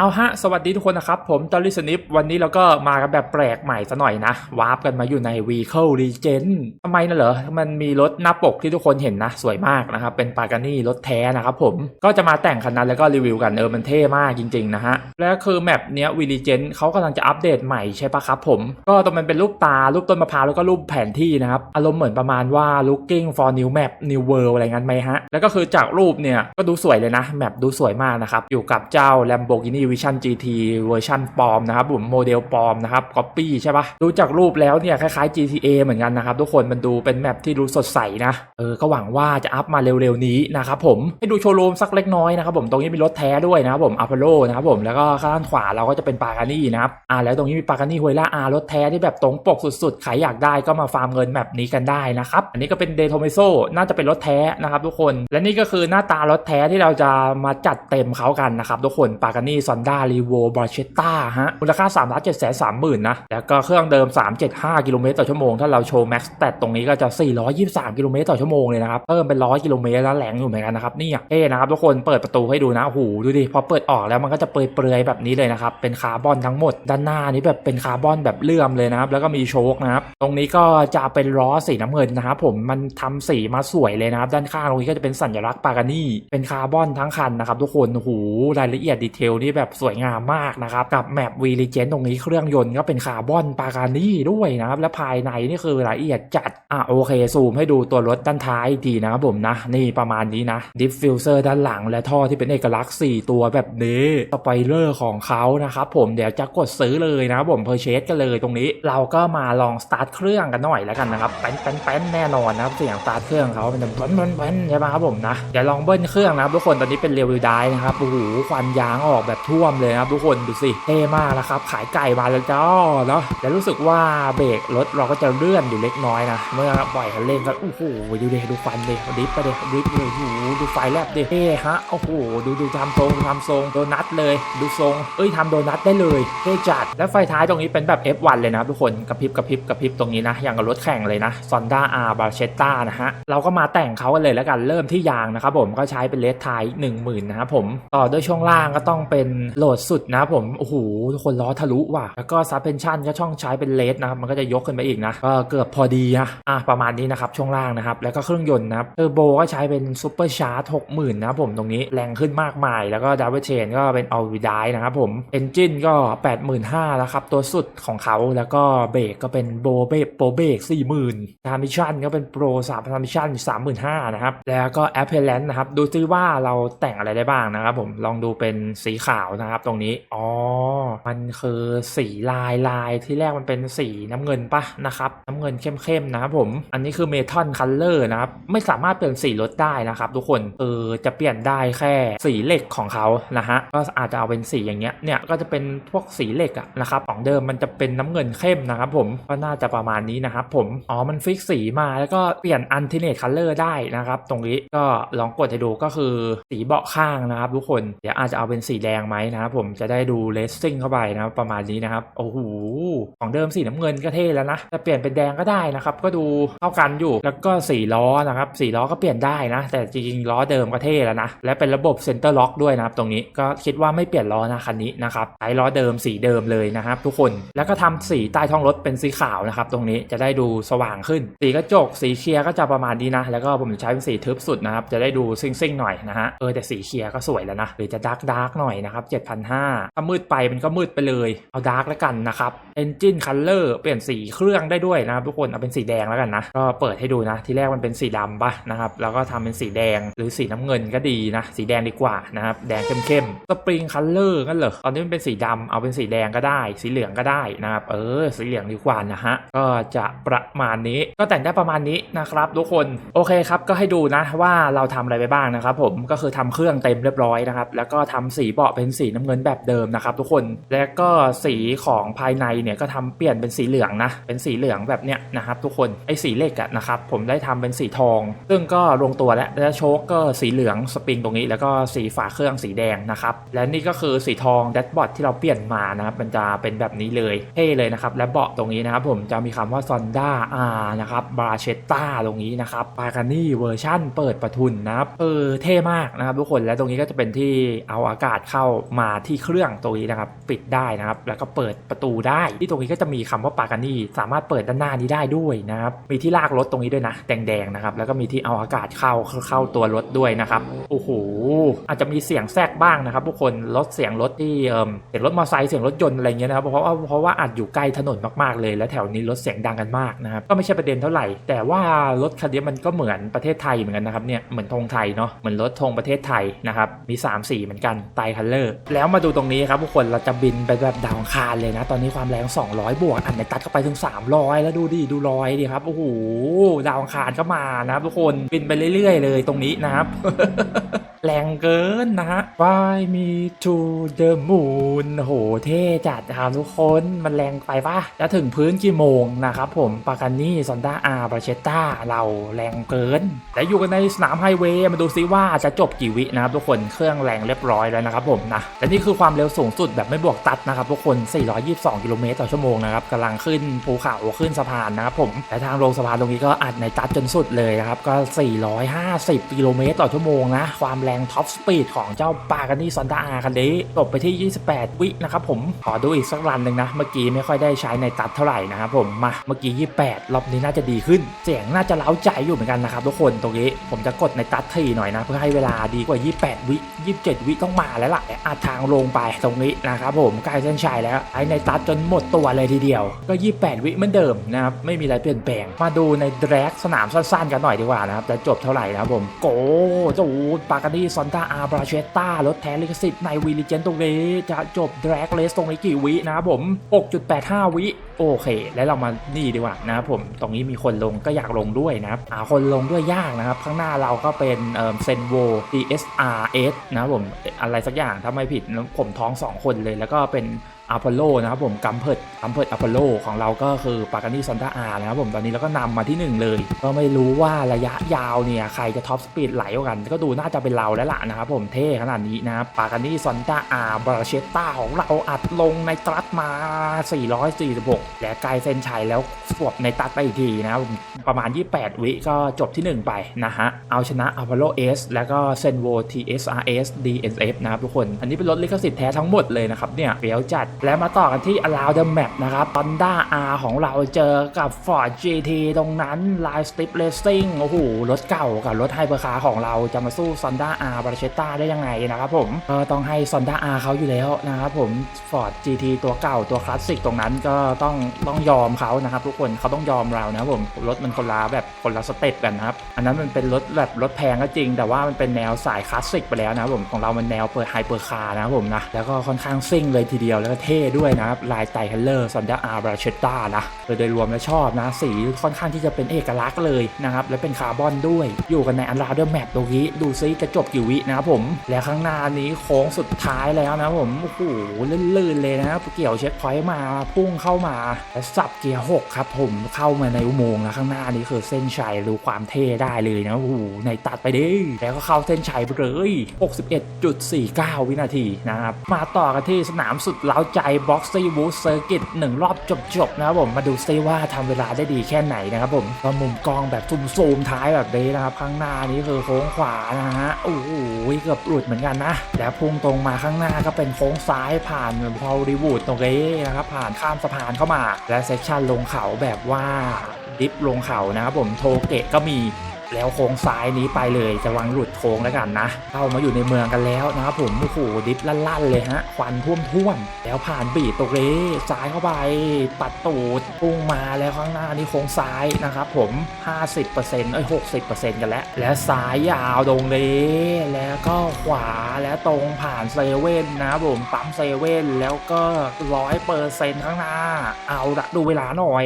เอาฮะ สวัสดีทุกคนนะครับ ผมจอร์ลิสนิปวันนี้เราก็มากันแบบแปลกใหม่ซะหน่อยนะ วาร์ปกันมาอยู่ใน Vehicle Legend ทำไมนะเหรอ มันมีรถหน้าปกที่ทุกคนเห็นนะ สวยมากนะครับ เป็นปากานี่รถแท้นะครับผมก็จะมาแต่งคันนั้นแล้วก็รีวิวกันเออมันเท่มากจริงๆนะฮะ แล้วคือแมปเนี้ยวีลีเจนเขากำลังจะอัปเดตใหม่ใช่ปะครับผม ก็ตรงมันเป็นรูปตา รูปต้นมะพร้าวแล้วก็รูปแผนที่นะครับอารมณ์เหมือนประมาณว่า looking for new map new world อะไรงั้นไหมฮะแล้วก็คือจากรูปเนี่ยก็ดูสวยเลยนะแมปดูสวยมากนะครับอยู่กับเจ้า Lamborghini Vision GT เวอร์ชันปลอมนะครับผมโมเดลปลอมนะครับ copy ใช่ปะดูจากรูปแล้วเนี่ยคล้ายๆ GTA เหมือนกันนะครับทุกคนมันดูเป็นแมปที่ดูสดใสนะเออก็หวังว่าจะอัพมาเร็วๆนี้นะครับผมให้ดูโชว์รูมสักเล็กน้อยนะครับผมตรงนี้มีรถแท้ด้วยนะครับผมอ p พ l โลนะครับผมแล้วก็ข้างด้านขวาเราก็จะเป็นปากานี่นะครับอ่าแล้วตรงนี้มีปากานี่ฮวยล่าอารถแท้ที่แบบตรงปกสุดๆใครอยากได้ก็มาฟาร์มเงินแบบนี้กันได้นะครับอันนี้ก็เป็นเดโทเมโซน่าจะเป็นรถแท้นะครับทุกคน และนี่ก็คือหน้าตารถแท้ที่เราจะมาจัดเต็มเขากันนะครับทุกคนปากานี่ซอนด้ารีโวบอร์เชตตาฮะมูลค่า3ามล้านเจ็ดแสนสามหมื่นนะ แล้วก็เครื่องเดิม 375 กิโลเมตรต่อชั่วโมง ถ้าเราโชว์แม็กซ์แตตรงนี้ก็จะ 423 กิโลเมตรต่อชั่วโมงเลยนะครับเพิ่มเป็น 100 กิโลเมตรแล้วแหลงอยู่เหมือนกันนะครับนี่เท่นะครับทุกคนเปิดประตูให้ดูนะโอ้โหดูดิพอเปิดออกแล้วมันก็จะเปรยๆแบบนี้เลยนะครับเป็นคาร์บอนทั้งหมด ด้านหน้านี้แบบเป็นคาร์บอนแบบเลื่อมเลยนะครับแล้วก็มีโชคนะครับตรงนี้ก็จะเป็นล้อสีน้ำเงินนะครับผมมันทำสีมาสวยเลยนะครับด้านข้างตรงนี้ก็จะเป็นสัญลักษณ์ปากานี่เป็นคาร์บอนทั้งคันนะครับทุกคนโอ้โหรายละเอียดดีเทลนี่แแบบสวยงามมากนะครับ กับแมปวีลิเจนตรงนี้เครื่องยนต์ก็เป็นคาร์บอนปากานี่ด้วยนะครับ และภายในนี่คือรายละเอียดจัด อะโอเค ซูมให้ดูตัวรถด้านท้ายอีกทีนะครับผมนะ นี่ประมาณนี้นะดิฟฟิวเซอร์ด้านหลังและท่อที่เป็นเอกลักษณ์ 4 ตัวแบบนี้สไปเลอร์ของเขานะครับผมเดี๋ยวจะกดซื้อเลยนะครับผมเพอร์เชสกันเลยตรงนี้ เราก็มาลองสตาร์ทเครื่องกันหน่อยแล้วกันนะครับแป้นแป้นแป้นแน่นอนนะครับเสียงสตาร์ทเครื่องเขาเป็นแป้นแป้นแป้นใช่ไหมครับผมนะเดี๋ยวลองเบิ้ลเครื่องนะครับทุกคนตอนนี้เป็นเรวิวได้นะครับโอ้โหควันยางออกแบบท่วมเลยนะครับทุกคนดูสิเท่มากนะครับ ขายไก่มาแล้วจ้าเนาะแล้วรู้สึกว่าเบรกรถเราก็จะเลื่อนอยู่เล็กน้อยนะ เมื่อปล่อยคันเร่งก็โอ้โหดูเดดูฟันดิดิฟไปดิดิฟเลยโอ้โหดูไฟแลบดิเท่ฮะโอ้โหดูดูทำทรงทำทรงโดนัทเลยดูทรงเอ้ยทำโดนัทได้เลยเท่จัดแล้วไฟท้ายตรงนี้เป็นแบบ F1 เลยนะทุกคนกระพริบกระพริบกระพริบตรงนี้นะอย่างกับรถแข่งเลยนะ Sonda R b a r c h e t t a นะฮะเราก็มาแต่งเขากันเลยแล้วกันเริ่มที่ยางนะครับผมก็ใช้เป็นเลสไทยหนึ่งหมื่นนะครับผมต่อด้วยช่วงล่างก็ต้องเป็นโหลดสุดนะผม โอ้โหทุกคนล้อทะลุว่ะ แล้วก็ซับเพนชั่นก็ช่องใช้เป็นเลสนะครับ มันก็จะยกขึ้นไปอีกนะ ก็เกือบพอดีนะ อะ ประมาณนี้นะครับ ช่วงล่างนะครับ แล้วก็เครื่องยนต์นะครับเทอร์โบก็ใช้เป็นซูเปอร์ชาร์จหกหมื่นนะผมตรงนี้แรงขึ้นมากมาย แล้วก็ดับเบิลเชนก็เป็นออลวิดายนะครับผมเอนจินก็85,000แล้วครับ ตัวสุดของเขา แล้วก็เบรกก็เป็นโบเบรกโปรเบรก40,000ทามิชันก็เป็นโปรสามทามิชัน35,000นห้านะครับ แล้วก็แอปเปิลแลนนะครับ ดูซิว่าเราแต่งอะไรได้บ้างนะครับผม ลองดูเป็นสีขาวนะครับตรงนี้ อ๋อ มันคือสีลายลายที่แรกมันเป็นสีน้ำเงินปะนะครับน้ำเงินเข้มๆนะครับผม อันนี้คือเมทัลคัลเลอร์นะครับไม่สามารถเปลี่ยนสีรถได้นะครับทุกคนเออจะเปลี่ยนได้แค่สีเหล็กของเขานะฮะก็อาจจะเอาเป็นสีอย่างเงี้ยเนี่ยก็จะเป็นพวกสีเหล็กอะนะครับของเดิมมันจะเป็นน้ำเงินเข้มนะครับผมก็น่าจะประมาณนี้นะครับผมอ๋อมันฟิกสีมาแล้วก็เปลี่ยนอันทิเนตคัลเลอร์ได้นะครับตรงนี้ก็ลองกดให้ดูก็คือสีเบาะข้างนะครับทุกคนเดี๋ยวอาจจะเอาเป็นสีแดงไหมนะครับผมจะได้ดูเลสซิ่งเข้าไปนะครับประมาณนี้นะครับโอ้โหของเดิมสีน้ำเงินก็เท่แล้วนะจะเปลี่ยนเป็นแดงก็ได้นะครับก็ดูเข้ากันอยู่แล้วก็สีล้อนะครับสีล้อก็เปลี่ยนได้นะ แต่จริงๆล้อเดิมก็เท่แล้วนะและเป็นระบบเซนเตอร์ล็อกด้วยนะครับตรงนี้ก็คิดว่าไม่เปลี่ยนล้อนะคันนี้นะครับใช้ล้อเดิมสีเดิมเลยนะครับ ทุกคนแล้วก็ทำสีใต้ท้องรถเป็นสีขาวนะครับตรงนี้จะได้ดูสว่างขึ้น สีกระจกสีเคลียร์ก็จะประมาณนี้นะแล้วก็ผมใช้เป็นสีทึบสุดนะครับจะได้ดูซิ่งๆหน่อยนะฮะเออแต่สีเคลียร์ก็สวยแล้วนะหรือจะดาร์กดาร์กหน่อยนะครับ7,500 ถ้ามืดไปมันก็มืดไปเลย เอาดาร์กแล้วกันนะครับเอนจินคัลเลอร์เปลี่ยนสีเครื่องได้ด้วยนะครับทุกคน เอาเป็นสีแดงแล้วกันนะ ก็เปิดให้ดูนะ ที่แรกมันเป็นสีดำปะนะครับ แล้วก็ทำเป็นสีแดงหรือสีน้ำเงินก็ดีนะ สีแดงดีกว่านะครับ แดงเข้มๆสปริงคัลเลอร์กันเหรอ ตอนนี้มันเป็นสีดำเอาเป็นสีแดงก็ได้ สีเหลืองก็ได้นะครับ เออ สีเหลืองดีกว่านะฮะ ก็จะประมาณนี้ ก็แต่งได้ประมาณนี้นะครับทุกคน โอเคครับ ก็ให้ดูนะว่าเราทำอะไรไปบ้างนะครับผม ก็คือทำเครื่องเต็มเรียบร้อยนะครับ แล้วก็ทำสีเบาะเป็นสีน้ำเงินแบบเดิมนะครับทุกคน แล้วก็สีของภายในเนี่ยก็ทำเปลี่ยนเป็นสีเหลืองนะ เป็นสีเหลืองแบบเนี้ยนะครับทุกคน ไอ้สีเหล็กอะนะครับผมได้ทำเป็นสีทอง ซึ่งก็ลงตัวแล้ว และโชคก็สีเหลืองสปริงตรงนี้ แล้วก็สีฝาเครื่องสีแดงนะครับ และนี่ก็คือสีทองแดชบอร์ดที่เราเปลี่ยนมานะครับมันจะเป็นแบบนี้เลย เท่เลยนะครับ และเบาะตรงนี้นะครับผมจะมีคำว่า Sonda R นะครับบราเชตตาตรงนี้นะครับปากานี่เวอร์ชั่นเปิดประทุนนะครับเออเท่มากนะครับทุกคนและตรงนี้ก็จะเป็นที่เอาอากาศเข้ามาที่เครื่องตรงนี้นะครับปิดได้นะครับ แล้วก็เปิดประตูได้ ที่ตรงนี้ก็จะมีคำว่าปากานี่สามารถเปิดด้านหน้านี้ได้ด้วยนะครับมีที่ลากรถตรงนี้ด้วยนะแดงๆนะครับแล้วก็มีที่เอาอากาศเข้าเข้าตัวรถด้วยนะครับโอ้โหอาจจะมีเสียงแทรกบ้างนะครับทุกคนลดเสียงรถที่เออเสียงรถมอเตอร์ไซค์เสียงรถยนต์อะไรเงี้ยนะครับเพราะว่าเพราะว่าอาจอยู่ใกล้ถนนมากๆเลย และแถวนี้รถเสียงดังกันมากนะครับก็ไม่ใช่ประเด็นเท่าไหร่ แต่ว่ารถคันนี้มันก็เหมือนประเทศไทยเหมือนกันนะครับเนี่ยเหมือนธงไทยเนาะเหมือนรถธงประเทศไทยนะครับมี 3 สีเหมือนกันไตคัลเลอร์แล้วมาดูตรงนี้ครับทุกคนเราจะบินไปแบบดาวอังคารเลยนะ ตอนนี้ความแรง 200 บวก อันไหนตัดเข้าไปถึง 300 แล้วดูดิดูรอยดิครับโอ้โหดาวอังคารก็มานะครับทุกคนบินไปเรื่อย ๆ เลยตรงนี้นะครับ แรงเกินนะฮะ Fly me to the moon โหเท่จัดครับทุกคนมันแรงไปปะจะถึงพื้นกี่โมงนะครับผมปาการนี่ซอนด้าอาร์บาเชต้าเราแรงเกินและอยู่กันในสนามไฮเวย์มาดูซิว่าจะจบกี่วินะครับทุกคนเครื่องแรงเรียบร้อยแล้วนะครับผมนะและนี่คือความเร็วสูงสุดแบบไม่บวกตัดนะครับทุกคน 422 กิโลเมตรต่อชั่วโมงนะครับกำลังขึ้นภูเขาขึ้นสะพานนะครับผมและทางลงสะพานตรงนี้ก็อัดในตัดจนสุดเลยนะครับก็ 450 กิโลเมตรต่อชั่วโมงนะความแรแรงท็อปสปีดของเจ้าปากานี่ซอนด้าอาคันนี้จบไปที่ 28 วินะครับผม ขอดูอีกสักรันหนึ่งนะ เมื่อกี้ไม่ค่อยได้ใช้ในตัดเท่าไหร่นะครับผมมาเมื่อกี้ 28 รอบนี้น่าจะดีขึ้น เสียงน่าจะเล้าใจอยู่เหมือนกันนะครับทุกคนตรงนี้ผมจะกดในตัดทีหน่อยนะ เพื่อให้เวลาดีกว่า 28 วิ 27 วิต้องมาแล้วล่ะอาจทางลงไปตรงนี้นะครับผมใกล้เส้นชัยแล้วไอ้ในตัดจนหมดตัวเลยทีเดียว ก็ 28 วิเหมือนเดิมนะครับไม่มีอะไรเปลี่ยนแปลงมาดูในแดรกสนามสั้นๆ กันหน่อยดีกว่านะครับจะจบเท่าไหร่นะครับผมโกเจ้าปาการี่ซอนตาอาบราเชตต้ารถแท้ลิขสิทธิ์ในวีลิเจนตรงนี้จะจบแดรกเลสตรงนี้กี่วินะครับผม 6.85 วิโอเค แล้วเรามานี่ดีกว่านะครับผมตรงนี้มีคนลงก็อยากลงด้วยนะครับหาคนลงด้วยยากนะครับ ข้างหน้าเราก็เป็นเซนโว DSRS นะครับผมอะไรสักอย่างถ้าไม่ผิดแล้วผมท้อง 2 คนเลยแล้วก็เป็น อัพอลโลนะครับผมกัมเพิร์ดกัมเพิร์ดอพอลโลของเราก็คือปากานี่ซอนต้าอาร์นะครับผมตอนนี้เราก็นำมาที่ 1 เลย ก็ไม่รู้ว่าระยะยาวเนี่ยใครจะท็อปสปีดไหลกัน ก็ดูน่าจะเป็นเราแล้วล่ะนะครับผมเท่ขนาดนี้นะครับปากานี่ซอนต้าอาร์บราเชตต้าของเราอัดลงในตรัสมา 446 และไกลเส้นชัยแล้วสวบในตัดไปอีกทีนะครับประมาณ 28 วิก็จบที่ 1 ไปนะฮะเอาชนะ Apollo S แล้วก็ Senvo TSRS DNF นะครับทุกคน อันนี้เป็นรถลิขสิทธิ์แท้ทั้งหมดเลยนะครับเนี่ยเปียวจัดแล้วมาต่อกันที่ Allow the Map นะครับ Honda R ของเราเจอกับ Ford GT ตรงนั้น Line Strip Racing โอ้โห รถเก่ากับรถไฮเปอร์คาร์ของเราจะมาสู้ Honda R b a r c h e t t a ได้ยังไงนะครับผมก็ต้องให้ Honda R เขาอยู่แล้วนะครับผม Ford GT ตัวเก่าตัวคลาสสิกตรงนั้นก็ต้องต้องยอมเขานะครับทุกคนเขาต้องยอมเรานะครับผมรถมันคนละแบบคนละสเต็ปกันนะครับ อันนั้นมันเป็นรถแบบรถแพงก็จริง แต่ว่ามันเป็นแนวสายคลาสสิกไปแล้วนะครับผมของเรามันแนวเปิดไฮเปอร์คาร์นะครับผมนะแล้วก็ค่อนข้างซิ่งเลยทีเดียวแล้วก็เทด้วยนะลายไตรคัลเลอร์ซันดาอาร์บราเชตตานะโดยโดยรวมแล้วชอบนะ สีค่อนข้างที่จะเป็นเอกลักษณ์เลยนะครับ และเป็นคาร์บอนด้วย อยู่กันในอันลาเดอร์แมปตรงนี้ ดูซิจะจบกี่วินะครับผม และข้างหน้านี้โค้งสุดท้ายแล้วนะผม โอ้โหลื่นๆเลยนะเกี่ยวเช็คพอยต์มาพุ่งเข้ามาและสับเกียร์หกครับผมเข้ามาในอุโมงค์แล้วข้างหน้านี้คือเส้นชัยดูความเท่ได้เลยนะโอ้โหในตัดไปดิแล้วก็เข้าเส้นชัยไปเลย 61.49 วินาทีนะครับมาต่อกันที่สนามสุดเล้าใจบ็อกซี่วูดเซอร์กิตหนึ่งรอบจบๆนะครับผมมาดูซิว่าทำเวลาได้ดีแค่ไหนนะครับผมก็มุมกล้องแบบซูมๆท้ายแบบนี้นะครับข้างหน้านี้คือโค้งขวานะฮะโอ้โหเกือบหลุดเหมือนกันนะแล้วพุ่งตรงมาข้างหน้าก็เป็นโค้งซ้ายผ่านพอลิวูดตรงนี้นะครับผ่านข้ามสะพานเข้ามา และเซสชันลงเขาแบบว่าดิฟลงเขานะครับผมโทเกะก็มี แล้วโค้งซ้ายนี้ไปเลยจะวังหลุดโค้งแล้วกันนะ เข้ามาอยู่ในเมืองกันแล้วนะครับผมโอ้โหดิฟลั่นๆเลยฮะควันท่วมท่วมๆแล้วผ่านบีดตรงนี้ซ้ายเข้าไปปัดตูดพุ่งมาแล้วข้างหน้านี่โค้งซ้ายนะครับผม 50%เอ้ย60%กันแล้ว และซ้ายยาวตรงนี้แล้วก็ขวาแล้วตรงผ่านเซเว่นนะผมปั๊มเซเว่นแล้วก็ร้อยเปอร์เซ็นต์ข้างหน้า เอาละดูเวลาหน่อย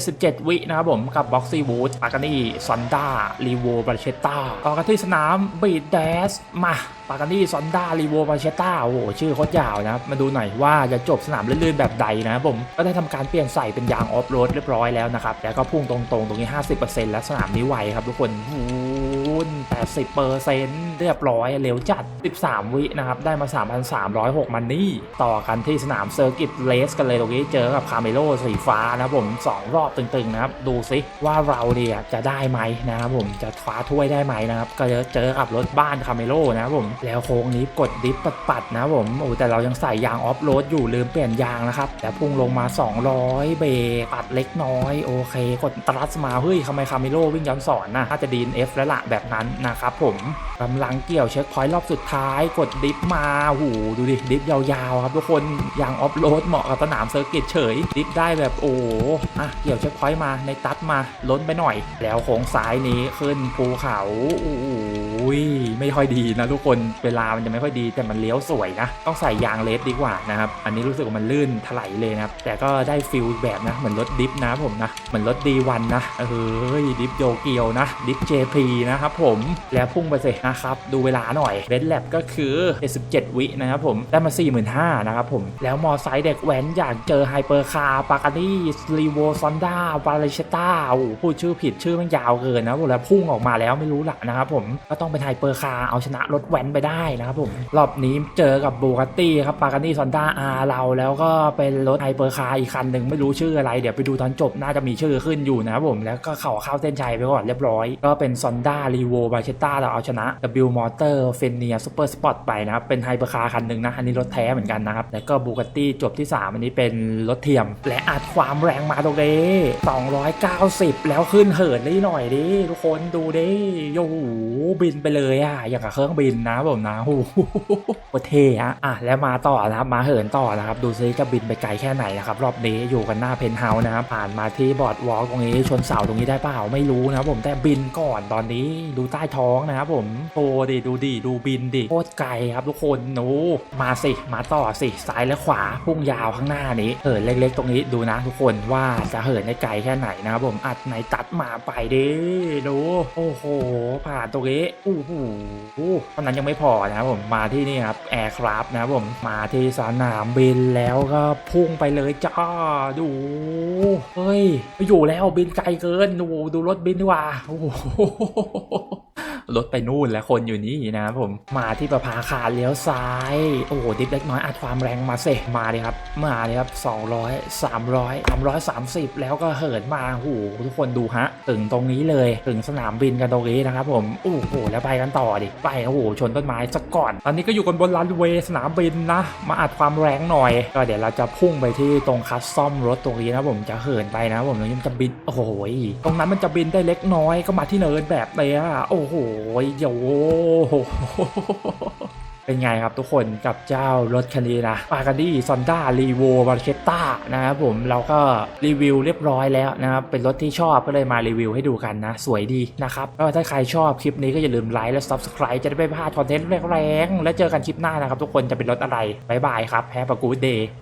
77 วินะครับผมกับบ็อกซี่วูดปากานี่ซอนด้ารีโวบาเชต้าต่อกันที่สนามบีดแดสมาปากานี่ซอนด้ารีโวบาเชต้าโอ้โหชื่อโคตรยาวนะครับมาดูหน่อยว่าจะจบสนามลื่นๆแบบใดนะผมก็ได้ทำการเปลี่ยนใส่เป็นยางออฟโรดเรียบร้อยแล้วนะครับแล้วก็พุ่งตรงๆตรงนี้ 50%แล้วสนามนี้ไวครับทุกคนโอ้ โหรุ่น80เปอร์เซ็นต์เรียบร้อยเร็วจัด 13 วินะครับ ได้มา 3,306 มันนี่ ต่อกันที่สนามเซอร์กิตเลสกันเลยตรงนี้เจอกับคาเมโลสีฟ้านะผม 2 รอบตึงๆนะครับ ดูซิว่าเราเนี่ยจะได้ไหมนะครับผมจะคว้าถ้วยได้ไหมนะครับ ก็จะเจอกับรถบ้านคาเมโลนะครับผมแล้วโค้งนี้กดดิฟปัดๆนะครับผมโอ้แต่เรายังใส่ยางออฟโรดอยู่ลืมเปลี่ยนยางนะครับแต่พุ่งลงมา 200 เบรกปัดเล็กน้อยโอเค กดตรัสมาเฮ้ยทำไมคาเมโลวิ่งย้อนสอนนะน่าจะดีนเอฟแล้วละแบบนั้นนะครับผมกำลังเกี่ยวเช็คพอยต์รอบสุดท้ายกดดิฟมาหูดูดิดิฟยาวๆครับทุกคนยางออฟโรดเหมาะกับสนามเซอร์กิตเฉยดิฟได้แบบโอ้โหอะเกี่ยวเช็คพอยต์มาในตัดมาล้นไปหน่อย แล้วโค้งซ้ายนี้ขึ้นภูเขาโอ้ โหไม่ค่อยดีนะทุกคนเวลามันจะไม่ค่อยดีแต่มันเลี้ยวสวยนะ ต้องใส่ยางเลสดีกว่านะครับ อันนี้รู้สึกว่ามันลื่นถลายเลยนะครับ แต่ก็ได้ฟิลแบบนะ เหมือนรถดิฟนะผมนะ เหมือนรถดีวันนะเฮ้ยดิฟโยเกียวนะ ดิฟ JP นะครับผมแล้วพุ่งไปสินะครับ ดูเวลาหน่อยเรดแลบก็คือ 77 วินะครับผมได้มา 45,000นะครับผมแล้วมอไซค์เด็กแว้นอยากเจอไฮเปอร์คาร์ปากานี่รีโวซอนด้าวาเลชต้าโอ้พูดชื่อผิดชื่อมันยาวเกินนะแล้วพุ่งออกมาแล้วไม่รู้ละนะครับผมก็ต้องเป็นไฮเปอร์คาร์เอาชนะรถแว้นไปได้นะครับผมรอบนี้เจอกับบูก a ตตี้ครับปากานี่ซอนด้าอาเราแล้วก็เป็นรถไฮเปอร์คาร์อีกคันหนึ่งไม่รู้ชื่ออะไร เดี๋ยวไปดูตอนจบน่าจะมีชื่อขึ้นอยู่นะครับผมแล้วก็เข่าเข้าเส้นชัยไปก่อนเรียบร้อย ก็เป็นซอนด้ารีโวบาเชต้าเราเอาชนะ W Motor f e n i a Super Sport ไปนะครับเป็นไฮเปอร์คาร์คันหนึ่งนะอันนี้รถแท้เหมือนกันนะครับแล้วก็บูก a ตตี้จบที่ 3 อันนี้เป็นรถเทียม และอัดความแรงมาตรงนี้290 แล้วขึ้นเหินได้หน่อยดิทุกคนดูดิโอ้โหบินไปไปเลยอะอย่างกับเครื่องบินนะผมนะโอ้โหเท่อะอะแล้วมาต่อนะครับมาเหินต่อนะครับดูซิจะบินไปไกลแค่ไหนนะครับรอบนี้อยู่กันหน้าเพนท์เฮาส์นะครับผ่านมาที่บอร์ดวอล์กตรงนี้ชนเสาตรงนี้ได้เปล่าไม่รู้นะครับผมแต่บินก่อนตอนนี้ดูใต้ท้องนะครับผมโตดิดูดิดูบินดิโคตรไกลครับทุกคนโน้มาสิมาต่อสิซ้ายและขวาพุ่งยาวข้างหน้านี้เหินเล็ก ๆ ตรงนี้ดูนะทุกคนว่าจะเหินได้ไกลแค่ไหนนะครับผมอัดในตัดมาไปดิดูโอ้โหผ่านตรงนี้โอ้โหเท่านั้นยังไม่พอนะครับผมมาที่นี่ครับแอร์คราฟนะครับผมมาที่สนามบินแล้วก็พุ่งไปเลยจ้าดูเฮ้ยไม่อยู่แล้วบินไกลเกินดูดูรถบินดีกว่าโอ้โห รถไปนู่นแล้วคนอยู่นี่นะครับผมมาที่ประภาคารเลี้ยวซ้าย โอ้โหดิฟเล็กน้อยอัดความแรงมาเสมาเลยครับ มาเลยครับ 200 300 330 แล้วก็เหินมาโอ้โหทุกคนดูฮะ ถึงตรงนี้เลย ถึงสนามบินกันตรงนี้นะครับผมโอ้โหแล้วไปกันต่อดิไปโอ้โหชนต้นไม้ซะก่อน ตอนนี้ก็อยู่กันบนรันเวย์สนามบินนะ มาอัดความแรงหน่อย ก็เดี๋ยวเราจะพุ่งไปที่ตรงคัสซอมรถตรงนี้นะผมจะเหินไปนะผมแล้วยังจะบินโอ้โหตรงนั้นมันจะบินได้เล็กน้อยก็มาที่เนินแบบเนี้ยโอ้โหโยเป็นไงครับทุกคนกับเจ้ารถคันนี้นะปาการดี้ซอนด้ารีโวบาร์เชตต้านะครับผมเราก็รีวิวเรียบร้อยแล้วนะครับ เป็นรถที่ชอบก็เลยมารีวิวให้ดูกันนะ สวยดีนะครับก็ถ้าใครชอบคลิปนี้ก็อย่าลืมไลค์และ Subscribe จะได้ไม่พลาดคอนเทนต์แรงๆ และเจอกันคลิปหน้านะครับทุกคนจะเป็นรถอะไรบายบายครับแฮปปี้กูดเดย์